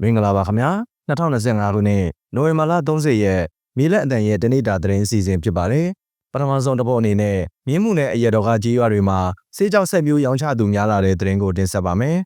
မင်္ဂလာပါခင်ဗျာ2025ခုနှစ်နိုဝင်ဘာလ30ရက်မြေလက်အတန်ရဲ့တနေ့တာသတင်းအစီအစဉ်ဖြစ်ပါတယ်ပထမဆုံးတစ်ပုတ်အနေနဲ့မြင်းမှုနဲ့အရတော်ကကြီးရွာတွေမှာစေးကြောက်ဆက်မျိုးရောင်းချသူများလာတဲ့သတင်းကိုတင်ဆက်ပါမယ်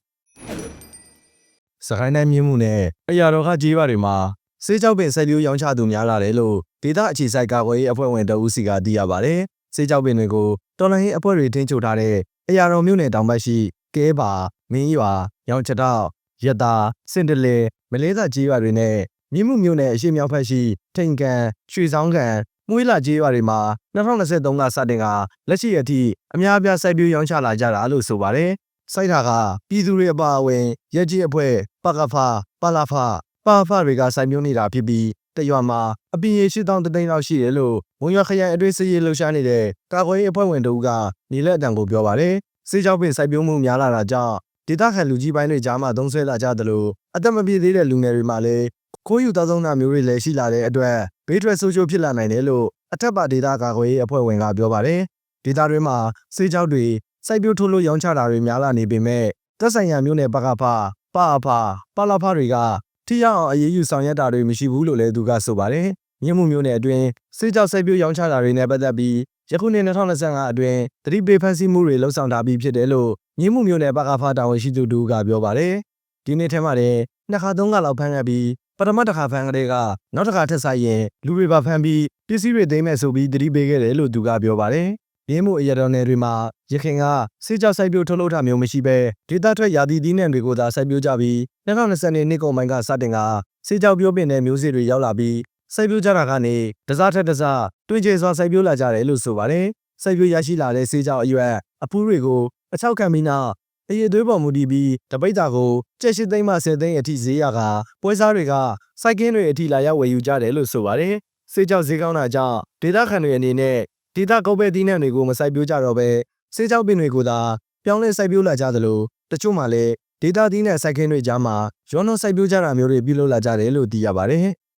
စကိုင်းတိုင်းမြင်းမှုနဲ့အရတော်ကကြီးရွာတွေမှာစေးကြောက်ပင်ဆက်မျိုးရောင်းချသူများလာတယ်လို့ဒေသအခြေစိုက်ကာကွယ်ရေးအဖွဲ့ဝင်တဦးစီကသိရပါတယ်စေးကြောက်ပင်တွေကိုတော်လိုင်းရေးအဖွဲ့တွေထိန်းချုပ်ထားတဲ့အရာတော်မြို့နယ်တောင်ဘက်ရှိကဲပါမင်းရွာရောင်ချတောက် ရတာစင်တလေမလေးသာကြီးရွာတွေနဲ့မြင်းမှုမြို့နယ်အရှိမြောက်ဘက်ရှိထိန်ကန်ရွှေဆောင်ကန်မွေးလာကြီးရွာတွေမှာ2023ကစတင်ကလက်ရှိအထိအများအပြားစိုက်ပျိုးရောင်းချလာကြတာလို့ဆိုပါတယ်။စိုက်တာကပြည်သူတွေအပါအဝင်ရက်ကြီးအဖွဲ့ပကဖပလာဖပါဖတွေကစိုက်ပျိုးနေတာဖြစ်ပြီးတရွာမှာအပင်ရရှိတောင်းတသိန်းလောက်ရှိတယ်လို့ဝန်ရွာခရိုင်အတွေ့စရေးလှူရှားနေတဲ့ကာကွယ်ရေးအဖွဲ့ဝင်တို့ကနေလက်အတံကိုပြောပါတယ်။စေးကြောပင်စိုက်ပျိုးမှုများလာတာကြောင့် ဒေသခံလူကြီးပိုင်းတွေကြားမှာသုံးဆွဲလာကြသလိုအသက်မပြည့်သေးတဲ့လူငယ်တွေမှာလည်းခိုးယူသောဆုံးတာမျိုးတွေလည်းရှိလာတဲ့အတွက်ဘေးထွက်ဆိုးကျိုးဖြစ်လာနိုင်တယ်လို့အထက်ပါဒေသကာကွယ်ရေးအဖွဲ့ဝင်ကပြောပါတယ်။ဒေသတွင်းမှာစေးကြောတွေစိုက်ပျိုးထုတ်လို့ရောင်းချတာတွေများလာနေပေမဲ့သက်ဆိုင်ရာမျိုးနယ်ပကဖပအဖပလာဖတွေကထိရောက်အောင်အရေးယူဆောင်ရွက်တာတွေမရှိဘူးလို့လည်းသူကဆိုပါတယ်။မြင်းမှုမျိုးနယ်အတွင်းစေးကြောစိုက်ပျိုးရောင်းချတာတွေနဲ့ပတ်သက်ပြီး ယခုနှစ်2025အတွင်းသတိပေးဖန်ဆီးမှုတွေလှုပ်ဆောင်ထားပြီးဖြစ်တယ်လို့မြင်းမှုမျိုးနယ်ပကဖတာဝန်ရှိသူတူကပြောပါတယ်။ဒီနေ့ထဲမှာလည်းနှစ်ခါသုံးခါလောက်ဖမ်းခဲ့ပြီးပထမတစ်ခါဖမ်းကလေးကနောက်တစ်ခါထပ်ဆိုင်ရင်လူတွေပါဖမ်းပြီးပစ္စည်းတွေသိမ်းမဲ့ဆိုပြီးသတိပေးခဲ့တယ်လို့သူကပြောပါတယ်။မြင်းမှုအရတော်နယ်တွေမှာရခင်ကစေကြောက်စိုက်ပျိုးထုတ်လုပ်တာမျိုးမရှိဘဲဒေသထွက်ရာသီသီးနှံတွေကိုသာစိုက်ပျိုးကြပြီး2020နှစ်ကုန်ပိုင်းကစတင်ကစေကြောက်ပျိုးပင်တဲ့မျိုးစေ့တွေရောက်လာပြီး စိုက်ပျိုးကြတာကနေတစားထက်တစားတွင်ကျစွာစိုက်ပျိုးလာကြတယ်လို့ဆိုပါတယ်။စိုက်ပျိုးရရှိလာတဲ့စေကြောက်အရွက်အပူးတွေကိုအချောက်ခံပြီးနောက်အရေးသွေးပေါ်မူတည်ပြီးတပိတ်တာကိုကျက်ရှိသိမ်းမှ10သိန်းအထိဈေးရကပွဲစားတွေကစိုက်ကင်းတွေအထိလာရောက်ဝယ်ယူကြတယ်လို့ဆိုပါတယ်။စေကြောက်ဈေးကောင်းတာကြောင့်ဒေသခံတွေအနေနဲ့ဒေသကုတ်ပဲသီးနှံတွေကိုမစိုက်ပျိုးကြတော့ဘဲစေကြောက်ပင်တွေကိုသာပြောင်းလဲစိုက်ပျိုးလာကြသလိုတချို့မှလည်းဒေတာသီးနှံစိုက်ခင်းတွေကြားမှာရောနှောစိုက်ပျိုးကြတာမျိုးတွေပြုလုပ်လာကြတယ်လို့သိရပါတယ်။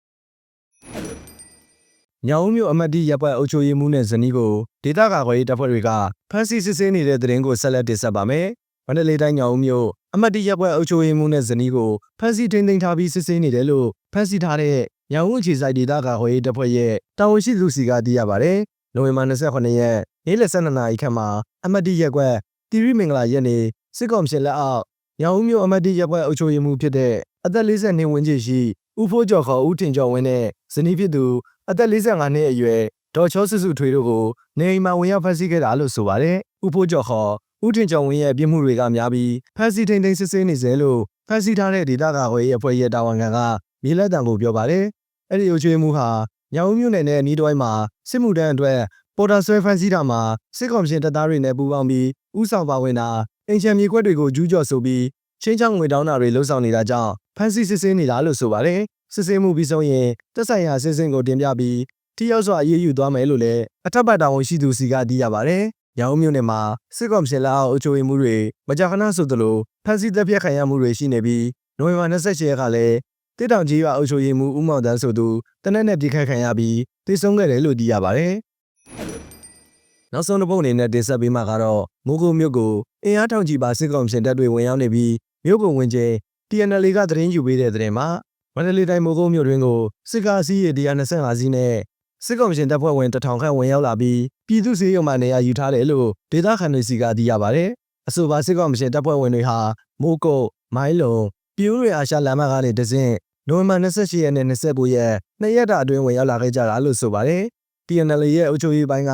ညောင်ဦးမြို့အမတ်တီရပ်ပွဲအုပ်ချုပ်ရေးမှူးနဲ့ဇနီးကိုဒေတာကာကွယ်ရေးတပ်ဖွဲ့တွေကဖမ်းဆီးစစ်ဆေးနေတဲ့တဲ့ရင်ကိုဆက်လက်တင်ဆက်ပါမယ်။မန္တလေးတိုင်းညောင်ဦးမြို့အမတ်တီရပ်ပွဲအုပ်ချုပ်ရေးမှူးနဲ့ဇနီးကိုဖမ်းဆီးထိန်းသိမ်းထားပြီးစစ်ဆေးနေတယ်လို့ဖမ်းဆီးထားတဲ့ညောင်ဦးအခြေစိုက်ဒေတာကာကွယ်ရေးတပ်ဖွဲ့ရဲ့တာဝန်ရှိသူစီကသိရပါတယ်။နိုဝင်ဘာ28ရက်နေ့လယ်12နာရီခန့်မှာအမတ်တီရပ်ကွက်တီရီမင်္ဂလာရက်နေ့စစ်ကောင်စီလက်အောက်ညောင်ဦးမြို့အမတ်တီရပ်ပွဲအုပ်ချုပ်ရေးမှူးဖြစ်တဲ့အသက်42ဝန်းကျင်ရှိဦးဖိုးကျော်ခေါ်ဦးထင်ကျော်ဝင်းနဲ့ဇနီးဖြစ်သူ အသက်45နှစ်အရွယ်ဒေါ်ချောစုစုထွေတို့ကိုနေအိမ်မှာဝင်ရောက်ဖမ်းဆီးခဲ့တာလို့ဆိုပါတယ်။ဦးဖိုးကျော်ခေါ်ဦးထင်ကျော်ဝင်းရဲ့ပြစ်မှုတွေကများပြီးဖမ်းဆီးထိန်သိမ်းစစ်ဆေးနေစေလို့ဖမ်းဆီးထားတဲ့ဒေသကာကွယ်ရေးအဖွဲ့ရဲ့တာဝန်ခံကမြေလက်တံကိုပြောပါတယ်။အဲ့ဒီအုပ်ချုပ်ရေးမှူးဟာညောင်ဦးမြို့နယ်နဲ့အနီးတစ်ဝိုက်မှာစစ်မှုတန်းအတွက်ပေါ်တာဆွဲဖမ်းဆီးတာမှာစစ်ကောင်ရှင်တပ်သားတွေနဲ့ပူးပေါင်းပြီးဥဆောင်ပါဝင်တာအင်ချံမြေခွက်တွေကိုကျူးကျော်ဆိုပြီးချင်းချောင်းငွေတောင်းတာတွေလှုပ်ဆောင်နေတာကြောင့်ဖမ်းဆီးစစ်ဆေးနေတာလို့ဆိုပါတယ် စစ်ဆေးမှုပြီးဆုံးရင်တက်ဆိုင်ရာစစ်စင်ကိုတင်ပြပြီးထိရောက်စွာအရေးယူသွားမယ်လို့လည်းအထက်ပါတာဝန်ရှိသူစီကသိရပါတယ်။ရောင်မြို့နယ်မှာစစ်ကောင်စီလက်အောက်အုပ်ချုပ်ရေးမှုတွေမကြာခဏဆိုသလိုဖမ်းဆီးတပ်ဖြတ်ခံရမှုတွေရှိနေပြီးနိုဝင်ဘာ28ရက်ကလည်းတိတောင်ကြီးရွာအုပ်ချုပ်ရေးမှုဦးမောင်တန်းဆိုသူတနက်နဲ့ပြစ်ခတ်ခံရပြီးသေဆုံးခဲ့တယ်လို့သိရပါတယ်။နောက်ဆုံးတစ်ပုတ်အနေနဲ့တင်ဆက်ပေးမှာကတော့မိုးကုတ်မြို့ကိုအင်အားထောင်ချီပါစစ်ကောင်စီတပ်တွေဝင်ရောက်နေပြီးမြို့ကိုဝင်ချင်း TNL ကသတင်းယူပေးတဲ့သတင်းမှာ မန္တလေးတိုင်းမိုးကုတ်မြို့တွင်ကိုစစ်ကားစီးရေ125စီးနဲ့စစ်ကောင်ရှင်တပ်ဖွဲ့ဝင်တထောင်ခန့်ဝင်ရောက်လာပြီးပြည်သူ့စေယုံမှနေရာယူထားတယ်လို့ဒေသခံတွေစီကသိရပါတယ်။အဆိုပါစစ်ကောင်ရှင်တပ်ဖွဲ့ဝင်တွေဟာမိုးကုတ်မိုင်းလုံပြည်ဦးရအာရှလမ်းမကနေတဆင့်နိုဝင်ဘာ28ရက်နဲ့29ရက်နှစ်ရက်တာအတွင်းဝင်ရောက်လာခဲ့ကြတာလို့ဆိုပါတယ်။ TNL ရဲ့အုပ်ချုပ်ရေးပိုင်းက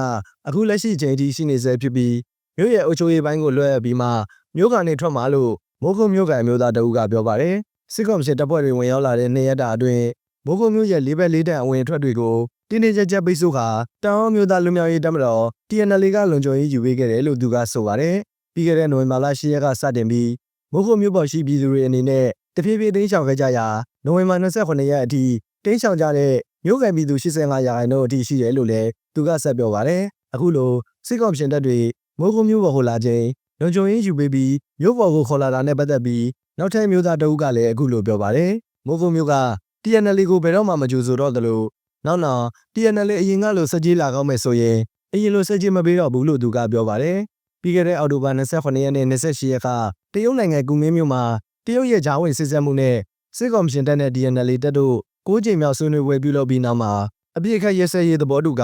အခုလက်ရှိချိန်ထိရှိနေဆဲဖြစ်ပြီးမြို့ရဲ့အုပ်ချုပ်ရေးပိုင်းကိုလွှဲအပ်ပြီးမှမြို့ကနေထွက်မှာလို့မိုးကုတ်မြို့ကန်မျိုးသားတအုပ်ကပြောပါတယ် စစ်ကောင်စီတပ်ဖွဲ့တွေဝင်ရောက်လာတဲ့နေ့ရက်တာအတွင်းမိုးကုတ်မြို့ရဲ့လေးဘက်လေးတန်အဝင်အထွက်တွေကိုတင်းတင်းကြပ်ကြပ်ပိတ်ဆို့ခါတောင်မျိုးသားလူမျိုးရေးတပ်မတော် TNL ကလုံခြုံရေးယူပေးခဲ့တယ်လို့သူကဆိုပါတယ်ပြီးခဲ့တဲ့နိုဝင်ဘာလ10ရက်ကစတင်ပြီးမိုးကုတ်မြို့ပေါ်ရှိပြည်သူတွေအနေနဲ့တဖြည်းဖြည်းတင်းရှောင်ခဲ့ကြရာနိုဝင်ဘာ28ရက်အထိတင်းရှောင်ကြတဲ့မြို့ကန်ပြည်သူ85ရာခိုင်နှုန်းအထိရှိတယ်လို့လည်းသူကဆက်ပြောပါတယ်အခုလိုစစ်ကောင်ရှင်တပ်တွေမိုးကုတ်မြို့ပေါ်ကိုလာခြင်း လုံခြုံရေးယူပေးပြီးမြို့ပေါ်ကိုခေါ်လာတာနဲ့ပတ်သက်ပြီးနောက်ထပ်မျိုးသားတအုပ်ကလည်းအခုလိုပြောပါတယ်မိုးကုတ်မြို့က TNL ကိုဘယ်တော့မှမကြိုဆိုတော့သလိုနောက်နောက် TNL အရင်ကလိုစက်ကြီးလာကောင်းမယ်ဆိုရင်အရင်လိုစက်ကြီးမပေးတော့ဘူးလို့သူကပြောပါတယ်ပြီးခဲ့တဲ့အောက်တိုဘာ28ရက်နဲ့28ရက်ကတရုတ်နိုင်ငံကူမင်းမြို့မှာတရုတ်ရဲ့ဂျားဝင်စစ်ဆက်မှုနဲ့စစစ်ကောင်ရှင်တပ်နဲ့ DNL တပ်တို့၉ချိန်မြောက်ဆွေးနွေးပွဲပြုလုပ်ပြီးနောက်မှာအပြစ်အခတ်ရက်စက်ရေးသဘောတူက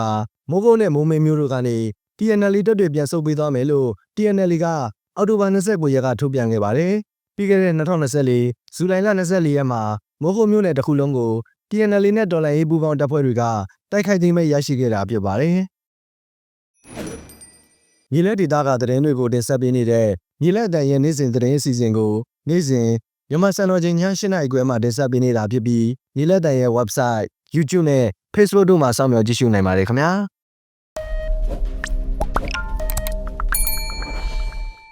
မိုးကုတ်နဲ့မိုးမင်းမျိုးတို့ကနေ TNL တပ်တွေပြန်ဆုတ်ပေးသွားမယ်လို့ TNL ကအောက်တိုဘာ29ရက်ကထုတ်ပြန်ခဲ့ပါတယ်။ပြီးခဲ့တဲ့2024ဇူလိုင်လ24ရက်မှာမိုးကုတ်မြို့နယ်တစ်ခုလုံးကို TNL နဲ့ဒေါ်လာရေးပူးပေါင်းတပ်ဖွဲ့တွေကတိုက်ခိုက်သိမ်းမဲ့ရရှိခဲ့တာဖြစ်ပါတယ်။မြေလက်ဒေတာကသတင်းတွေကိုတင်ဆက်ပေးနေတဲ့မြေလက်အတန်ရဲ့နေ့စဉ်သတင်းအစီအစဉ်ကိုနေ့စဉ်မြန်မာစံတော်ချိန်ည7:00နာရီခွဲမှာတင်ဆက်ပေးနေတာဖြစ်ပြီးမြေလက်တန်ရဲ့ website, YouTube နဲ့ Facebook တို့မှာစောင့်မျှော်ကြည့်ရှုနိုင်ပါတယ်ခင်ဗျာ။